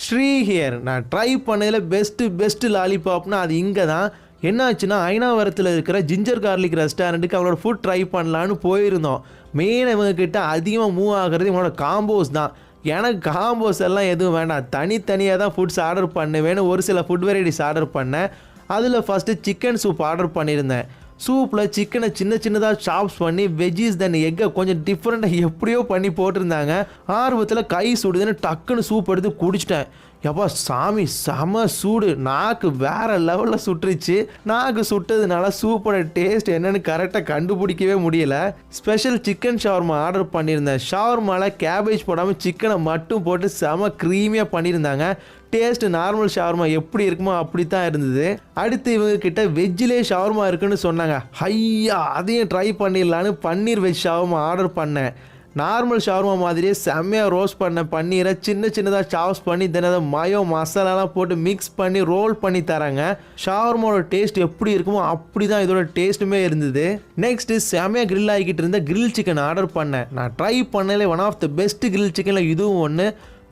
Sri here. நான் try பண்ணதில் best best லாலிபாப்னா அது இங்கே தான் என்னாச்சுன்னா ஐநாவரத்தில் இருக்கிற ஜிஞ்சர் கார்லிக் ரெஸ்டாரண்ட்டுக்கு அவங்களோட ஃபுட் ட்ரை பண்ணலான்னு போயிருந்தோம். மெயின் இவங்கக்கிட்ட அதிகமாக மூவ் ஆகிறது இவங்களோட காம்போஸ் தான். எனக்கு காம்போஸ் எல்லாம் எதுவும் வேண்டாம். தனித்தனியாக தான் ஃபுட்ஸ் ஆர்டர் பண்ணுவேன்னு ஒரு சில ஃபுட் வெரைட்டிஸ் ஆர்டர் பண்ணேன். அதில் ஃபஸ்ட்டு சிக்கன் சூப் ஆர்டர் பண்ணியிருந்தேன். சூப்பில் சிக்கனை சின்ன சின்னதாக சாப்ஸ் பண்ணி வெஜ்ஜீஸ் தென் எக்கை கொஞ்சம் டிஃப்ரெண்ட்டாக எப்படியோ பண்ணி போட்டிருந்தாங்க. ஆர்வத்தில் கை சுடுதுன்னு டக்குன்னு சூப் எடுத்து குடிச்சிட்டேன். எப்பா சாமி செம சூடு. நாக்கு வேற லெவலில் சுட்டுருச்சு நாக்கு சுட்டதுனால சூப்போட டேஸ்ட் என்னன்னு கரெக்டாக கண்டுபிடிக்கவே முடியல. ஸ்பெஷல் சிக்கன் ஷவர்மா ஆர்டர் பண்ணியிருந்தேன். ஷவர்மாவில் கேபேஜ் போடாமல் சிக்கனை மட்டும் போட்டு செம க்ரீமியாக பண்ணியிருந்தாங்க. டேஸ்ட் நார்மல் ஷவர்மா எப்படி இருக்குமோ அப்படி தான் இருந்தது. அடுத்து இவங்க கிட்ட வெஜ்ஜிலே ஷவர்மா இருக்குன்னு சொன்னாங்க. ஐயா அதையும் ட்ரை பண்ணிடலான்னு பன்னீர் வெஜ் ஷவர்மா ஆர்டர் பண்ணேன். நார்மல் ஷவர்மா மாதிரியே செம்மையாக ரோஸ்ட் பண்ண பன்னீரை சின்ன சின்னதாக சாப்ஸ் பண்ணி தென் அதை மயோ மசாலாலாம் போட்டு மிக்ஸ் பண்ணி ரோல் பண்ணி தராங்க. ஷவர்மாவோட டேஸ்ட் எப்படி இருக்குமோ அப்படி தான் இதோட டேஸ்ட்டுமே இருந்தது. நெக்ஸ்ட்டு செம்மையாக கிரில் ஆகிக்கிட்டு இருந்த கிரில் சிக்கன் ஆர்டர் பண்ணேன். நான் try பண்ணலே one of the best grill சிக்கனில் இதுவும் ஒன்று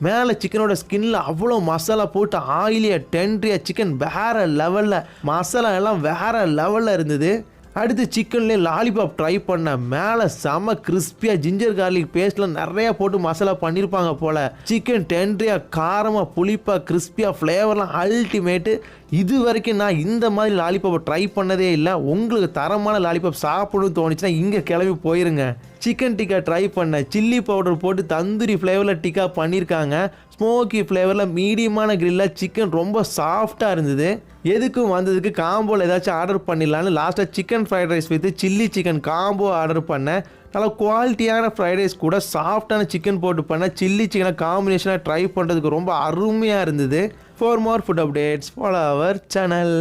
மேலே சிக்கனோட ஸ்கின்ல அவ்வளோ மசாலா போட்டு ஆயிலியாக டென்ட்ரியாக சிக்கன் வேற லெவலில் மசாலா எல்லாம் வேற லெவலில் இருந்தது. அடுத்து சிக்கன்லேயே லாலிபாப் ட்ரை பண்ணேன் மேலே செம கிறிஸ்பியாக ஜிஞ்சர் கார்லிக் பேஸ்ட்லாம் நிறையா போட்டு மசாலா பண்ணியிருப்பாங்க போல். சிக்கன் டென்ட்ரியாக காரமாக புளிப்பாக கிறிஸ்பியாக ஃப்ளேவர்லாம் அல்டிமேட்டு இது வரைக்கும் நான் இந்த மாதிரி லாலிபாப்பை ட்ரை பண்ணதே இல்லை. உங்களுக்கு தரமான லாலிபாப் சாப்பிடணும்னு தோணுச்சுன்னா இங்கே கிளம்பி போயிருங்க. சிக்கன் டிக்கா ட்ரை பண்ணேன் சில்லி பவுடர் போட்டு தந்தூரி ஃப்ளேவரில் டிக்கா பண்ணியிருக்காங்க ஸ்மோக்கி ஃப்ளேவரில் மீடியமான கிரில்லாக சிக்கன் ரொம்ப சாஃப்டாக இருந்தது. எதுக்கும் வந்ததுக்கு காம்போவில் ஏதாச்சும் ஆர்டர் பண்ணிடலான்னு லாஸ்ட்டாக chicken fried rice with chilli chicken combo order பண்ணேன் நல்லா குவாலிட்டியான ஃப்ரைட் ரைஸ் கூட சாஃப்டான சிக்கன் போட்டு பண்ண சில்லி சிக்கனை காம்பினேஷனாக ட்ரை பண்ணுறதுக்கு ரொம்ப அருமையாக இருந்தது. For more food updates follow our channel